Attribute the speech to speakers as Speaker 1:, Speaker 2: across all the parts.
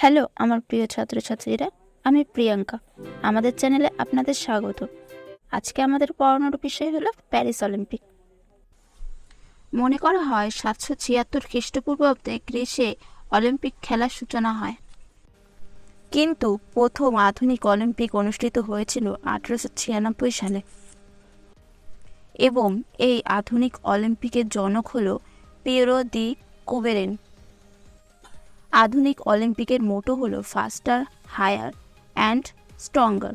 Speaker 1: Hello, আমার প্রিয় ছাত্রছাত্রীরা, আমি প্রিয়াঙ্কা। আমাদের চ্যানেলে আপনাদের স্বাগত। আজকে আমাদের পড়ানোর বিষয় হলো প্যারিস অলিম্পিক। মনে করা হয় সাতশো ছিয়াত্তর খ্রিস্টপূর্বাব্দে গ্রীসে অলিম্পিক খেলার সূচনা হয়। কিন্তু প্রথম আধুনিক অলিম্পিক অনুষ্ঠিত হয়েছিল আঠেরোশো ছিয়ানব্বই সালে। এবং এই আধুনিক অলিম্পিকের জনক হল পিয়েরো দি কোবেরেন আধুনিক অলিম্পিকের মোটো হল ফাস্টার হায়ার অ্যান্ড স্ট্রঙ্গার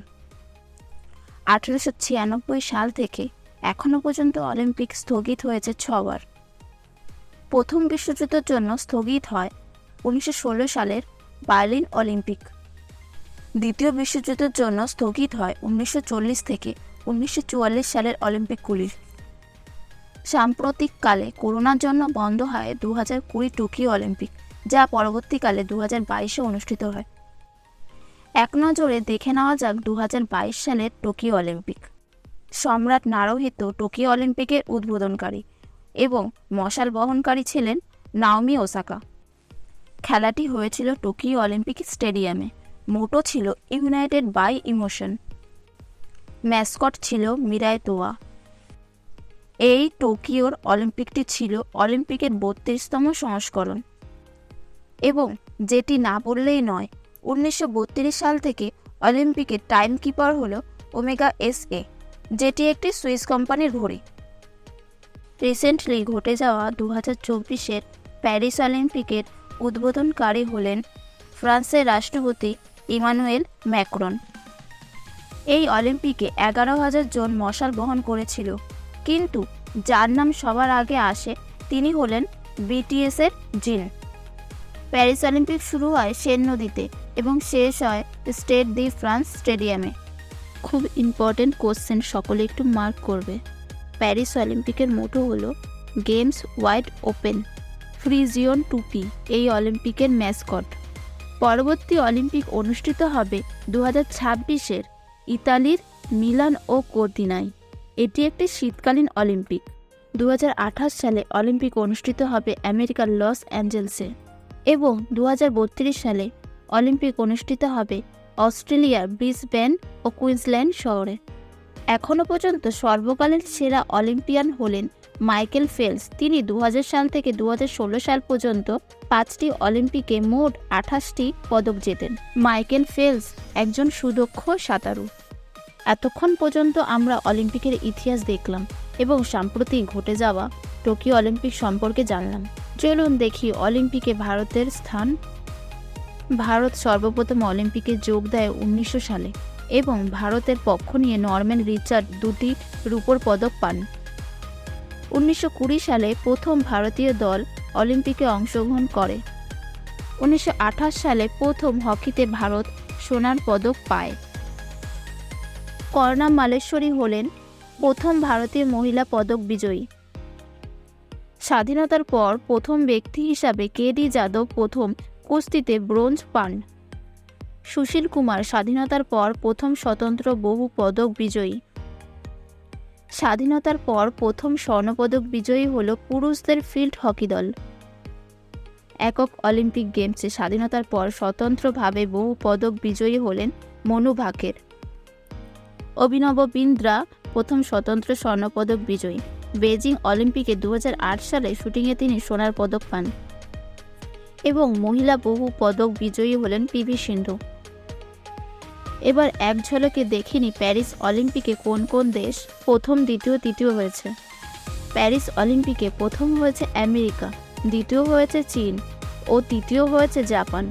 Speaker 1: আঠেরোশো ছিয়ানব্বই সাল থেকে এখনও পর্যন্ত অলিম্পিক স্থগিত হয়েছে ছবার। প্রথম বিশ্বযুদ্ধের জন্য স্থগিত হয় উনিশশো ষোলো সালের বার্লিন অলিম্পিক। দ্বিতীয় বিশ্বযুদ্ধের জন্য স্থগিত হয় উনিশশো চল্লিশ থেকে উনিশশো চুয়াল্লিশ সালের অলিম্পিকগুলি সাম্প্রতিককালে করোনার জন্য বন্ধ হয় দু হাজার কুড়ি টোকিও অলিম্পিক। যা পরবর্তীকালে দু হাজার বাইশে অনুষ্ঠিত হয়। এক নজরে দেখে নেওয়া যাক দু হাজার বাইশ সালের টোকিও অলিম্পিক। সম্রাট নারোহিত টোকিও অলিম্পিকের উদ্বোধনকারী এবং মশাল বহনকারী ছিলেন নাওমি ওসাকা। খেলাটি হয়েছিল টোকিও অলিম্পিক স্টেডিয়ামে। মোটো ছিল ইউনাইটেড বাই ইমোশন। ম্যাসকট ছিল মিরাই তোয়া। এই টোকিওর অলিম্পিকটি ছিল অলিম্পিকের বত্রিশতম সংস্করণ। এবং যেটি না বললেই নয়, উনিশশো সাল থেকে অলিম্পিকের টাইম কিপার হল ওমেগা এস এ, যেটি একটি সুইস কোম্পানির ঘড়ি। রিসেন্টলি ঘটে যাওয়া দু হাজার চব্বিশের প্যারিস অলিম্পিকের উদ্বোধনকারী হলেন ফ্রান্সের রাষ্ট্রপতি ইমানুয়েল ম্যাক্রন। এই অলিম্পিকে এগারো হাজার জন মশাল বহন করেছিল, কিন্তু যার নাম সবার আগে আসে তিনি হলেন বিটিএসের জিন। প্যারিস অলিম্পিক শুরু হয় সেন নদীতে এবং শেষ হয় স্টেট দি ফ্রান্স স্টেডিয়ামে। খুব ইম্পর্টেন্ট কোশ্চেন সকলে একটু মার্ক করবে। প্যারিস অলিম্পিকের মোটো হলো গেমস ওয়াইড ওপেন ফ্রিজিয়ন টুপি এই অলিম্পিকের ম্যাসকট পরবর্তী অলিম্পিক অনুষ্ঠিত হবে দু হাজার ছাব্বিশের ইতালির মিলান ও কোর্দিনায়। এটি একটি শীতকালীন অলিম্পিক। দু হাজার আঠাশ সালে অলিম্পিক অনুষ্ঠিত হবে আমেরিকার লস অ্যাঞ্জেলসে। এবং দু হাজার বত্রিশ সালে অলিম্পিক অনুষ্ঠিত হবে অস্ট্রেলিয়ার ব্রিসবেন ও কুইন্সল্যান্ড শহরে। এখনও পর্যন্ত সর্বকালের সেরা অলিম্পিয়ান হলেন মাইকেল ফেলস তিনি দু হাজার সাল থেকে দু হাজার ষোলো সাল পর্যন্ত পাঁচটি অলিম্পিকে মোট আঠাশটি পদক জেতেন। মাইকেল ফেলস একজন সুদক্ষ সাঁতারু। এতক্ষণ পর্যন্ত আমরা অলিম্পিকের ইতিহাস দেখলাম এবং সাম্প্রতিক ঘটে যাওয়া টোকিও অলিম্পিক সম্পর্কে জানলাম। চলুন দেখি অলিম্পিকে ভারতের স্থান। ভারত সর্বপ্রথম অলিম্পিকে যোগ দেয় উনিশশো সালে এবং ভারতের পক্ষ নিয়ে নরম্যান রিচার্ড দুটি রূপোর পদক পান। উনিশশো কুড়ি সালে প্রথম ভারতীয় দল অলিম্পিকে অংশগ্রহণ করে। উনিশশো আঠাশ সালে প্রথম হকিতে ভারত সোনার পদক পায়। কর্ণা মালেশ্বরী হলেন প্রথম ভারতীয় মহিলা পদক বিজয়ী। স্বাধীনতার পর প্রথম ব্যক্তি হিসাবে কে ডি যাদব প্রথম কুস্তিতে ব্রোঞ্জ পান? সুশীল কুমার, স্বাধীনতার পর প্রথম স্বতন্ত্র বহু পদক বিজয়ী। স্বাধীনতার পর প্রথম স্বর্ণপদক বিজয়ী হল পুরুষদের ফিল্ড হকি দল। একক অলিম্পিক গেমসে স্বাধীনতার পর স্বতন্ত্রভাবে বহু পদক বিজয়ী হলেন মনু ভাকের। অভিনব বিন্দ্রা, প্রথম স্বতন্ত্র স্বর্ণপদক বিজয়ী। বেজিং অলিম্পিকে দু হাজার আট সালে শুটিংয়ে তিনি সোনার পদক পান এবং মহিলা বহু পদক বিজয়ী হলেন পিভি সিন্ধু। এবার এক ঝলকে দেখিনি প্যারিস অলিম্পিকে কোন কোন দেশ প্রথম, দ্বিতীয়, তৃতীয় হয়েছে। প্যারিস অলিম্পিকে প্রথম হয়েছে আমেরিকা, দ্বিতীয় হয়েছে চীন ও তৃতীয় হয়েছে জাপান।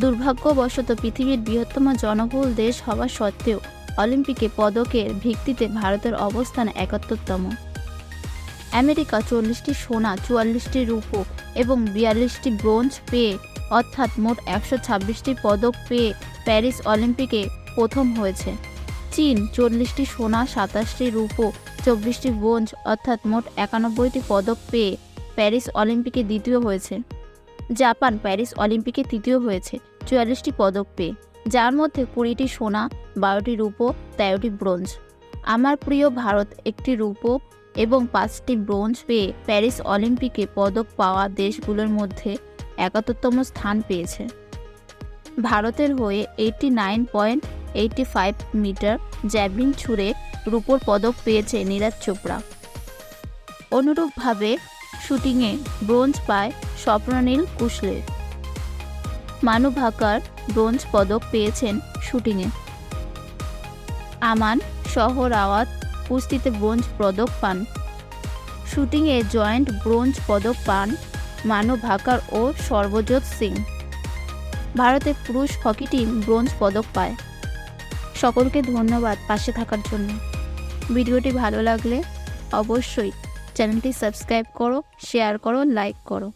Speaker 1: দুর্ভাগ্যবশত পৃথিবীর বৃহত্তম জনবহুল দেশ হওয়া সত্ত্বেও অলিম্পিকে পদকের ভিত্তিতে ভারতের অবস্থান একাত্তরতম। আমেরিকা চল্লিশটি সোনা, চুয়াল্লিশটি রূপো এবং বিয়াল্লিশটি ব্রোঞ্জ পেয়ে, অর্থাৎ মোট একশো ছাব্বিশটি পদক পেয়ে প্যারিস অলিম্পিকে প্রথম হয়েছে। চীন চল্লিশটি সোনা, সাতাশটি রূপো, চব্বিশটি ব্রোঞ্জ, অর্থাৎ মোট একানব্বইটি পদক পেয়ে প্যারিস অলিম্পিকে দ্বিতীয় হয়েছে। জাপান প্যারিস অলিম্পিকে তৃতীয় হয়েছে, চুয়াল্লিশটি পদক পেয়ে। যার মধ্যে কুড়িটি সোনা, বারোটি রূপো, তেরোটি ব্রোঞ্জ। আমার প্রিয় ভারত একটি রূপো এবং পাঁচটি ব্রোঞ্জ পেয়ে প্যারিস অলিম্পিকে পদক পাওয়া দেশগুলোর মধ্যে একাত্তরতম স্থান পেয়েছে। ভারতের হয়ে eighty nine point eighty five metre javelin ছুঁড়ে রূপোর পদক পেয়েছে নীরাজ চোপড়া। অনুরূপভাবে শুটিংয়ে ব্রোঞ্জ পায় স্বপ্ননীল কুশলে। মানু ভাকার ব্রোঞ্জ পদক পেয়েছেন শুটিংয়ে। আমান শহরাওয়াত কুস্তিতে ব্রোঞ্জ পদক পান। শুটিংয়ে জয়েন্ট ব্রোঞ্জ পদক পান মানব ভাকার ও সর্বজোৎ সিং। ভারতের পুরুষ হকি টিম ব্রোঞ্জ পদক পায়। সকলকে ধন্যবাদ পাশে থাকার জন্য। ভিডিওটি ভালো লাগলে অবশ্যই চ্যানেলটি সাবস্ক্রাইব করো, শেয়ার করো, লাইক করো।